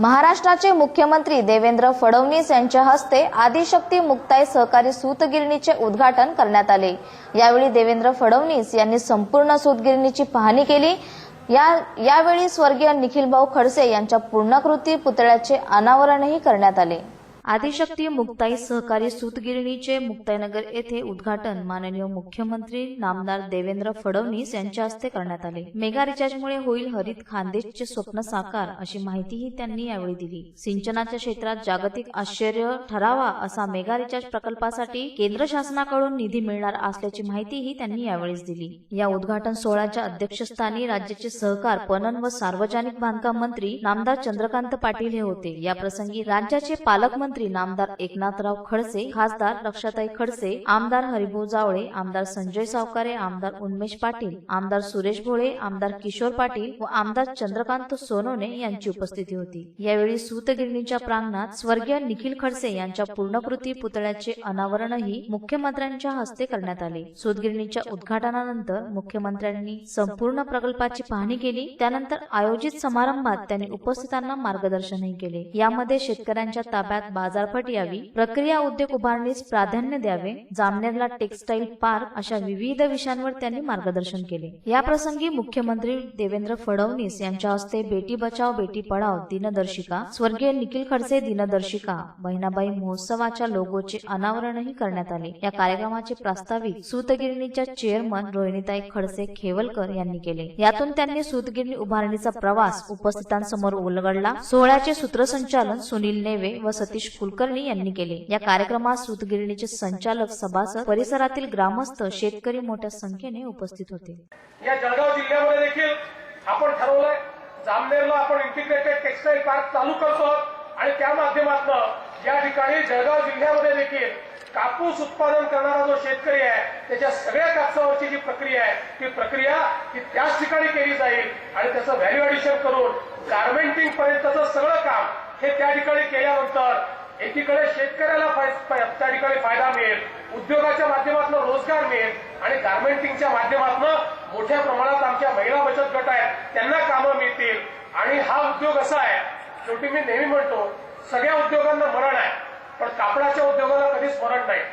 महाराष्ट्राचे मुख्यमंत्री देवेंद्र फडणवीस यांच्या हस्ते आदिशक्ती मुक्ताई सहकारी सूतगिरणीचे उद्घाटन करण्यात आले. यावेळी देवेंद्र फडणवीस यांनी संपूर्ण सूतगिरणीची पाहणी केली. या यावेळी स्वर्गीय निखिलभाऊ खडसे यांच्या पूर्णाकृती पुतळ्याचे अनावरणही करण्यात आले. आदिशक्ती मुक्ताई सहकारी सूतगिरणीचे मुक्ताईनगर येथे उद्घाटन. माननीय मुख्यमंत्री नामदार देवेंद्र फडणवीस यांच्या हस्ते करण्यात आले. मेगा रिचार्जमुळे होईल हरित खानदेशचे स्वप्न साकार अशी माहितीही त्यांनी यावेळी दिली. सिंचनाच्या क्षेत्रात जागतिक आश्चर्य ठरावा असा मेगा रिचार्ज प्रकल्पासाठी केंद्र शासनाकडून निधी मिळणार असल्याची माहितीही त्यांनी यावेळी दिली. या उद्घाटन सोहळ्याच्या अध्यक्षस्थानी राज्याचे सहकार पणन व सार्वजनिक बांधकाम मंत्री नामदार चंद्रकांत पाटील हे होते. या प्रसंगी राज्याचे पालकमंत्री नामदार एकनाथराव खडसे खासदार रक्षाताई खडसे आमदार हरिभाऊ जावळे आमदार संजय सावकारे आमदार उन्मेश पाटील आमदार सुरेश भोळे आमदार किशोर पाटील व आमदार चंद्रकांत सोनवणे यांची उपस्थिती होती. यावेळी सूतगिरणीच्या प्रांगणात स्वर्गीय निखिल खडसे यांच्या पूर्णकृती पुतळ्याचे अनावरणही मुख्यमंत्र्यांच्या हस्ते करण्यात आले. सूतगिरणीच्या उद्घाटनानंतर मुख्यमंत्र्यांनी संपूर्ण प्रकल्पाची पाहणी केली. त्यानंतर आयोजित समारंभात त्यांनी उपस्थितांना मार्गदर्शनही केले. यामध्ये शेतकऱ्यांच्या ताब्यात बाजारपेठ यावी प्रक्रिया उद्योग उभारणीस प्राधान्य द्यावे जामनेरला टेक्सटाईल पार्क अशा विविध विषयांवर त्यांनी मार्गदर्शन केले. या प्रसंगी मुख्यमंत्री देवेंद्र फडणवीस यांच्या हस्ते बेटी बचाव बेटी पढाव दिनदर्शिका स्वर्गीय निखिल खडसे दिनदर्शिका बहिणाबाई महोत्सवाच्या लोगोचे अनावरणही करण्यात आले. या कार्यक्रमाचे प्रास्ताविक सूतगिरणीच्या चेअरमन रोहिणीताई खडसे खेवलकर यांनी केले. यातून त्यांनी सूतगिरणी उभारणीचा प्रवास उपस्थितांसमोर उलगडला. सोहळ्याचे सूत्रसंचालन सुनील नेवे व सतीश कुलकर्णी यांनी केले. या कार्यक्रमात सूतगिरणीचे संचालक सभासद परिसरातील ग्रामस्थ शेतकरी मोठ्या संख्येने उपस्थित होते. या जळगाव जिल्ह्यामध्ये देखील आपण ठरवलंय जामनेरला आपण इंटिग्रेटेड टेक्सटाईल पार्क चालू करतो आणि त्या माध्यमातून या ठिकाणी जळगाव जिल्ह्यामध्ये देखील कापूस उत्पादन करणारा जो शेतकरी आहे त्याच्या सगळ्या कापसावरची जी प्रक्रिया आहे ती प्रक्रिया ही त्याच ठिकाणी केली जाईल. आणि त्याचं व्हॅल्यू ऍडिशन करून गार्मेंटिंग पर्यंतचं सगळं काम हे त्या ठिकाणी केल्यानंतर एकीकडे शेतकऱ्याला त्या ठिकाणी फायदा मिळेल उद्योगाच्या माध्यमातून रोजगार मिळेल आणि गार्मेंटिंगच्या माध्यमातून मोठ्या प्रमाणात आमच्या महिला बचत गट आहेत त्यांना कामं मिळतील. आणि हा उद्योग असा आहे शेवटी मी नेहमी म्हणतो सगळ्या उद्योगांना मरण आहे पण कापडाच्या उद्योगाला कधीच मरण नाही.